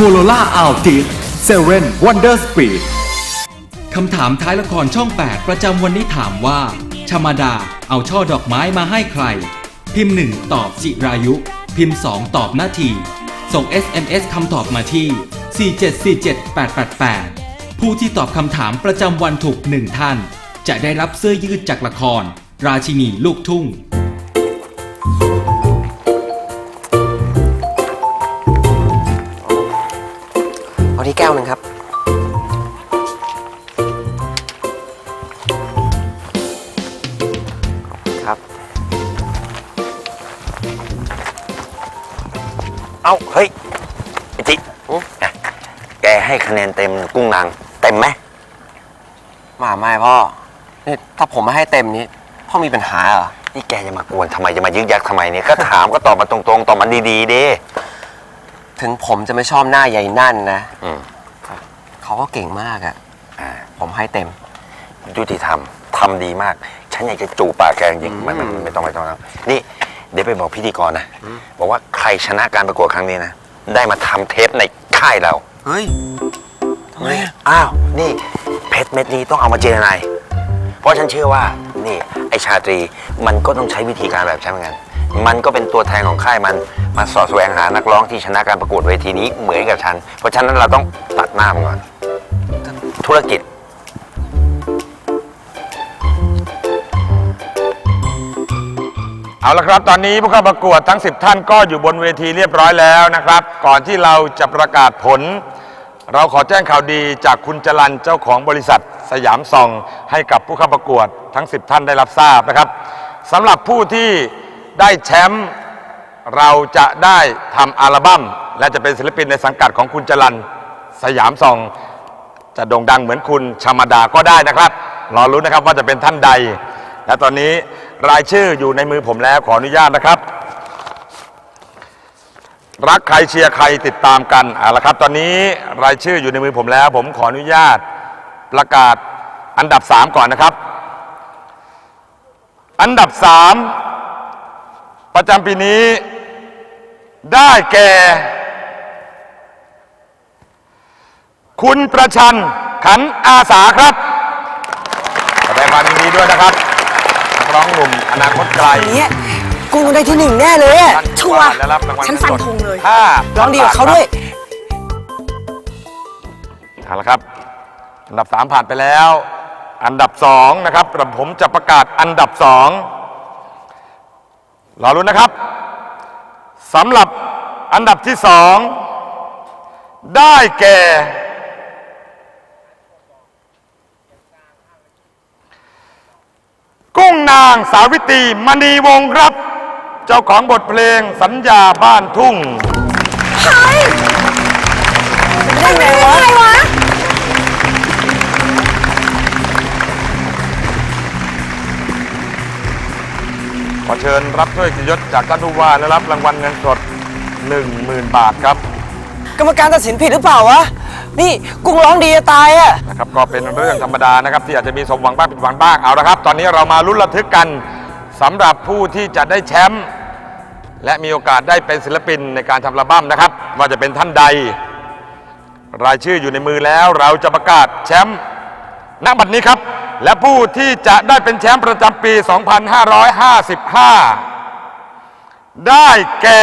โคโรล่าอัลติสเซเว่นวันเดอร์สปีดคำถามท้ายละครช่อง 8 ประจำวันนี้ถามว่าชมาดาเอาช่อดอกไม้มาให้ใคร พิมพ์ 1 ตอบจิรายุ พิมพ์ 2 ตอบนาที ส่ง SMS คำตอบมาที่ 4747888 ผู้ที่ตอบคำถามประจำวันถูก1ท่าน จะได้รับเสื้อยืดจากละคร ราชินีลูกทุ่ง ที่แก้วหนึ่งครับ ครับ เอาเฮ้ยไอจิอะแกให้คะแนนเต็มกุ้งนาง เต็มไหมมาไม่พ่อ นี่ถ้าผมไม่ให้เต็มนี้ พ่อมีปัญหาเหรอ นี่แกจะมากวนทำไมจะมายึกยักทำไมเนี่ย ก็ถามก็ตอบมาตรงๆ ตอบมาดีๆดิ ถึงผมจะไม่ชอบหน้าใหญ่นั่นนะอืมเขาก็เก่งมากอะอ่าผมให้เต็ม ยุติธรรมทำดีมาก ฉันอยากจะจูบปากแกจริงๆไม่ไม่ไม่ไม่ต้องไม่ต้องแล้วนี่เดี๋ยวไปบอกพิธีกรนะ บอกว่าใครชนะการประกวดครั้งนี้นะ ได้มาทำเทปในค่ายเรา เฮ้ยทำไมอะอ้าว นี่เพชรเม็ดนี้ต้องเอามาเจรนาย เพราะฉันเชื่อว่า นี่ ไอชาตรี มันก็ต้องใช้วิธีการแบบฉันเหมือนกัน มันก็เป็นตัวแทนของค่ายมันมาสอดแสวงหานักร้องที่ชนะการประกวดเวทีนี้เหมือนกับฉัน เพราะฉะนั้นเราต้องตัดหน้ามันก่อน ธุรกิจ เอาละครับตอนนี้ผู้เข้าประกวดทั้ง 10 ท่านก็อยู่บนเวทีเรียบร้อยแล้วนะครับ ก่อนที่เราจะประกาศผล เราขอแจ้งข่าวดีจากคุณจรันเจ้าของบริษัท สยามซอง ให้กับผู้เข้าประกวดทั้ง 10 ท่านได้รับทราบนะครับสำหรับผู้ที่ได้แชมป์ เราจะได้ทำอัลบั้ม และจะเป็นศิลปินในสังกัดของคุณจรันสยามซอง จะโด่งดังเหมือนคุณชามาดาก็ได้นะครับ รอรู้นนะครับว่าจะเป็นท่านใด และตอนนี้รายชื่ออยู่ในมือผมแล้วขออนุญาตนะครับ รักใครเชียร์ใครติดตามกันเอาละครับ ตอนนี้รายชื่ออยู่ในมือผมแล้ว ผมขออนุญาตประกาศอันดับ 3 ก่อนนะครับ อันดับ 3 ประจำปีนี้ ได้แก่ คุณประชันขันอาสาครับแสดงความยินดีด้วยนะครับนักร้องหนุ่มอนาคตไกลเนี่ยกูได้ที่หนึ่งแน่เลยอะชัวร์ได้รับรางวัลฉันฟันธงเลย ห้าร้องดีกับเขาด้วย เอาละครับ อันดับสามผ่านไปแล้ว อันดับสองนะครับผมจะประกาศอันดับสองรอรุ้นนะครับ สำหรับอันดับที่สองได้แก่ กุ้งนางสาวิตรีมณีวงศ์ครับ เจ้าของบทเพลงสัญญาบ้านทุ่งได้ไงวะ ขอเชิญรับถ้วยเกียรติยศจากท่านผู้ว่าและรับรางวัลเงินสด 10,000 บาทครับกรรมการตัดสินผิดหรือเปล่าวะ นี่กุ้งร้องดีจะตายอะนะครับก็เป็นเรื่องธรรมดานะครับที่อาจจะมีสมหวังบ้างผิดหวังบ้างเอาละครับ ตอนนี้เรามาลุ้นระทึกกันสำหรับผู้ที่จะได้แชมป์และมีโอกาสได้เป็นศิลปินในการทำอัลบั้มนะครับ ว่าจะเป็นท่านใด รายชื่ออยู่ในมือแล้วเราจะประกาศแชมป์ณบัดนี้ครับ และผู้ที่จะได้เป็นแชมป์ประจำปี 2555 ได้แก่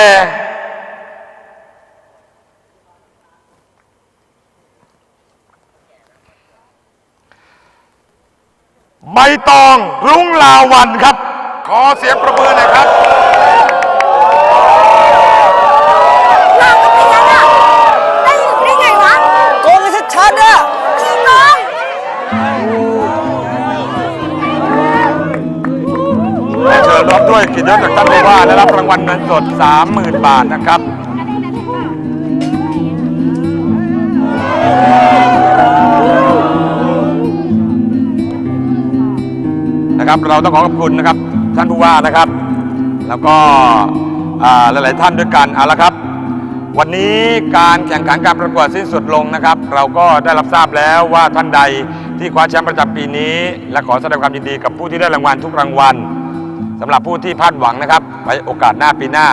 ใบตองรุ้งลาวันครับ ขอเสียงประมือหน่อยครับ วยเกิจยศจากท่านผู้ว่าและรับรางวัลเงินสด 30,000 บาทนะครับนะครับ เราต้องขอขอบคุณนะครับท่านผู้ว่านะครับ แล้วก็หลาย ๆ ท่านด้วยกันเอาละครับ วันนี้การแข่งขันการประกวดสิ้นสุดลงนะครับ เราก็ได้รับทราบแล้วว่าท่านใดที่คว้าแชมป์ประจำปีนี้ และขอแสดงความยินดีกับผู้ที่ได้รางวัลทุกรางวัล สำหรับผู้ที่พลาดหวังนะครับไว้โอกาสหน้าปีหน้า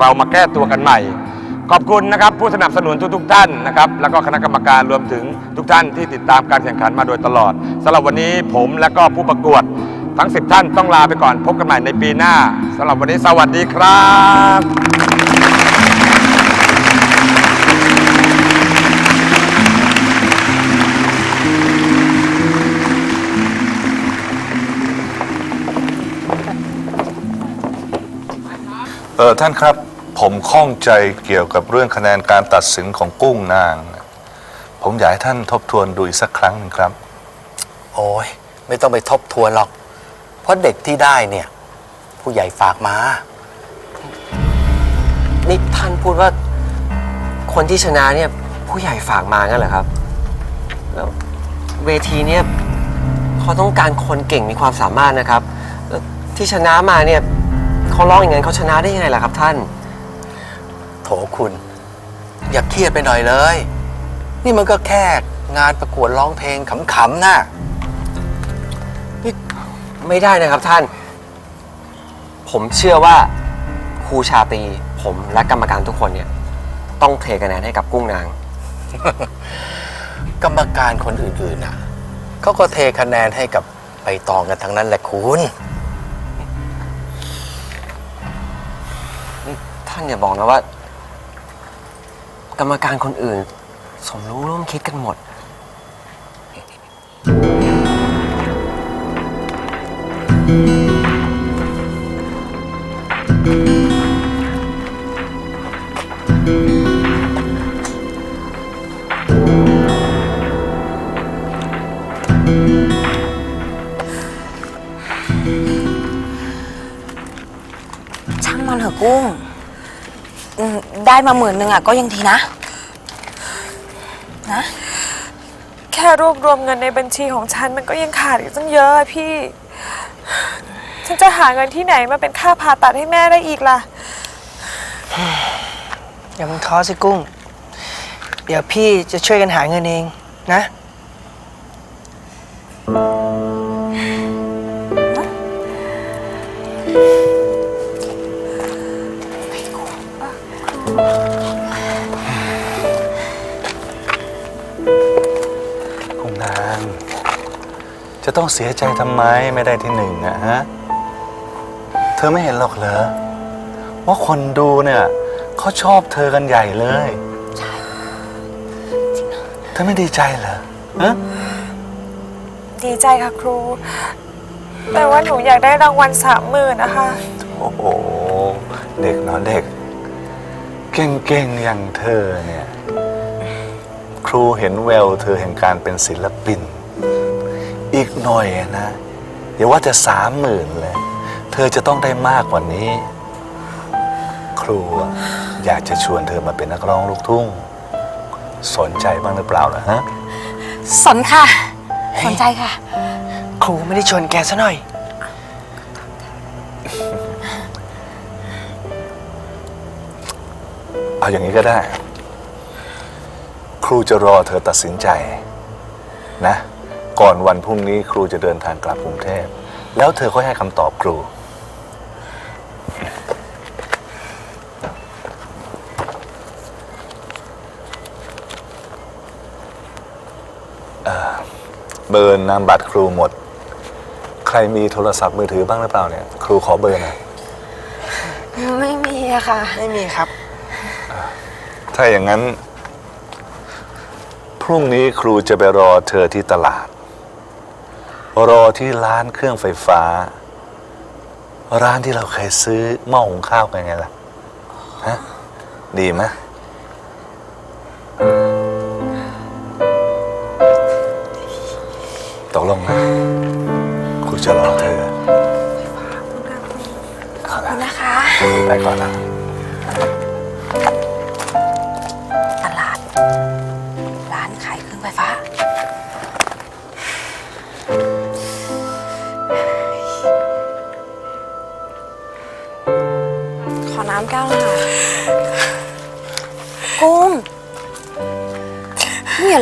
เรามาแก้ตัวกันใหม่ ขอบคุณนะครับผู้สนับสนุนทุกๆท่านนะครับแล้วก็คณะกรรมการรวมถึงทุกท่านที่ติดตามการแข่งขันมาโดยตลอดสำหรับวันนี้ผมและก็ผู้ประกวดทั้ง 10 ท่านต้องลาไปก่อนพบกันใหม่ในปีหน้าสำหรับวันนี้สวัสดีครับ เออท่านครับผมข้องใจเกี่ยวกับเรื่องคะแนนการตัดสินของกุ้งนาง ผมอยากให้ท่านทบทวนดูอีกสักครั้งหนึ่งครับ โอ้ยไม่ต้องไปทบทวนหรอก เพราะเด็กที่ได้เนี่ย ผู้ใหญ่ฝากมา นี่ท่านพูดว่าคนที่ชนะเนี่ย ผู้ใหญ่ฝากมางั้นเหรอครับ แล้วเวทีเนี่ยเขาต้องการคนเก่งมีความสามารถนะครับแล้วที่ชนะมาเนี่ย เขาร้องอย่างนั้นเขาชนะได้ยังไงล่ะครับท่าน โถคุณ อย่าเครียดไปหน่อยเลย นี่มันก็แค่งานประกวดร้องเพลงขำๆนะไม่ได้นะครับท่าน ผมเชื่อว่าครูชาตรีผมและกรรมการทุกคนเนี่ย ต้องเทคะแนนให้กับกุ้งนาง กรรมการคนอื่นๆน่ะเขาก็เทคะแนนให้กับใบตองกันทั้งนั้นแหละคุณานอย่าบอกนะว่า กรรมการคนอื่น สมรู้ร่วมคิดกันหมด ได้มาหมื่นหนึ่งอะก็ยังทีนะ นะ แค่รวบรวมเงินในบัญชีของฉันมันก็ยังขาดอีกตั้งเยอะอะพี่จะหาเงินที่ไหนมาเป็นค่าผ่าตัดให้แม่ได้อีกล่ะ อย่ามึงท้อสิกุ้ง เดี๋ยวพี่จะช่วยกันหาเงินเองนะ กุ้งนางจะต้องเสียใจทำไมไม่ได้ที่หนึ่งอะฮะ เธอไม่เห็นหรอกเหรอ ว่าคนดูเนี่ยเขาชอบเธอกันใหญ่เลย เธอไม่ดีใจเหรอฮะดีใจค่ะครู แต่ว่าหนูอยากได้รางวัลสามหมื่นนะคะ โอ้โห เด็กเนาะเด็ก เก่งๆ อย่างเธอเนี่ย ครูเห็นแววเธอแห่งการเป็นศิลปิน อีกหน่อยอะนะอย่าว่าจะสามหมื่นเลย เธอจะต้องได้มากกว่านี้ ครูอะอยากจะชวนเธอมาเป็นนักร้องลูกทุ่ง สนใจบ้างหรือเปล่านะฮะ สนค่ะ สนใจค่ะ ครูไม่ได้ชวนแกซะหน่อย เอาอย่างนี้ก็ได้ ครูจะรอเธอตัดสินใจนะ ก่อนวันพรุ่งนี้ครูจะเดินทางกลับกรุงเทพ แล้วเธอค่อยให้คำตอบครูเอ่อเบอร์นามบัตรครูหมด ใครมีโทรศัพท์มือถือบ้างหรือเปล่าเนี่ย ครูขอเบอร์หน่อย ไม่มีอะค่ะ ไม่มีครับ ถ้าอย่างนั้น พรุ่งนี้ครูจะไปรอเธอที่ตลาด รอที่ร้านเครื่องไฟฟ้า ร้านที่เราเคยซื้อหม้อหุงข้าวกันไงล่ะฮะดีไหมตกลงนะครูจะรอเธอ ขอบคุณนะคะ ไปก่อนนะ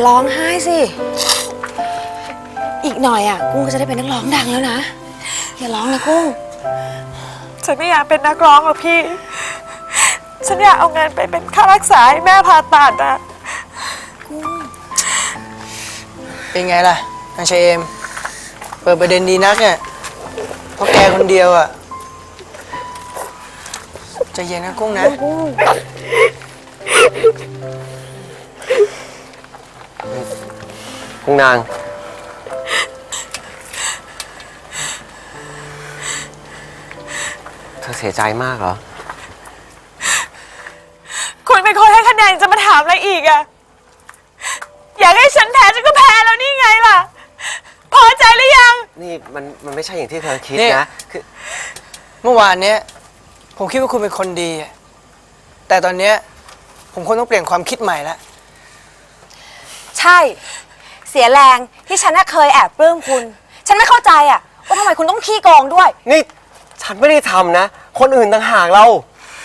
ร้องไห้สิ อีกหน่อยอะกุ้งก็จะได้เป็นนักร้องดังแล้วนะ อย่าร้องนะกุ้ง ฉันไม่อยากเป็นนักร้องหรอกพี่ ฉันอยากเอาเงินไปเป็นค่ารักษาให้แม่ผ่าตัดอะเป็นไงล่ะนางเชเอม เปิดประเด็นดีนักเนี่ยเพราะแกคนเดียวอะใจะเย็นนะกุ้งนะ กุ้ง นาง เธอเสียใจมากเหรอ คุณเป็นคนให้คะแนนจะมาถามอะไรอีกอะอยากให้ฉันแพ้ฉันก็แพ้แล้วนี่ไงล่ะ พอใจหรือยัง นี่มันมันไม่ใช่อย่างที่เธอคิดนี่ นะ คือเมื่อวานเนี้ยผมคิดว่าคุณเป็นคนดีอะแต่ตอนเนี้ยผมคงต้องเปลี่ยนความคิดใหม่แล้วใช่ เสียแรงที่ฉันน่ะเคยแอบปลื้มคุณ ฉันไม่เข้าใจอะว่าทำไมคุณต้องขี้โกงด้วย นี่ฉันไม่ได้ทำนะ คนอื่นต่างหากเรา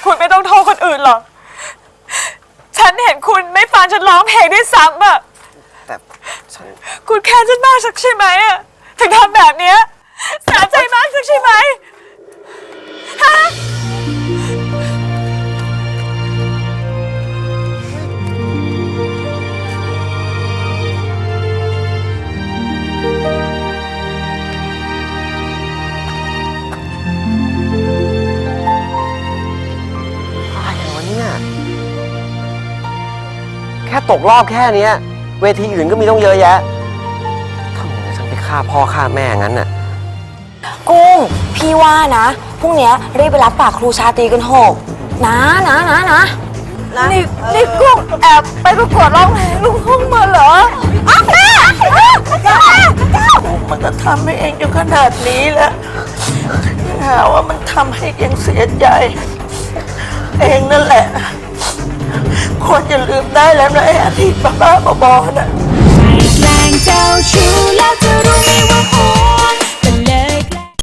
คุณไม่ต้องโทษคนอื่นหรอก ฉันเห็นคุณไม่ฟังฉันร้องเพลงด้วยซ้ำอะแต่ฉันคุณแค้นฉันมากสักใช่ไหมอะถึงทำแบบเนี้ยสะใจมากสักใช่ไหมฮะ ตกรอบแค่เนี้ย เวทีอื่นก็มีต้องเยอะแยะทำไมฉันไปฆ่าพ่อฆ่าแม่งั้นน่ะ กุ้ง พี่ว่านะ พรุ่งเนี้ยรีบไปรับปากครูชาตรีกันเถอะนะนะนะนะนะนี่นี่กุ้งแอบไปประกวดร้องเพลงลูกทุ่งมาเหรออ้าวแม่แม่มันก็ทำให้เองจนขนาดนี้แล้วยังหาว่ามันทำให้เองเสียใจ เองนั่นแหละ ควรจะลืมได้แล้วนะไอ้อดีตบ้าๆบอๆน่ะแกล้งเจ้าชู้แล้วจะรู้ไหมว่าโอ้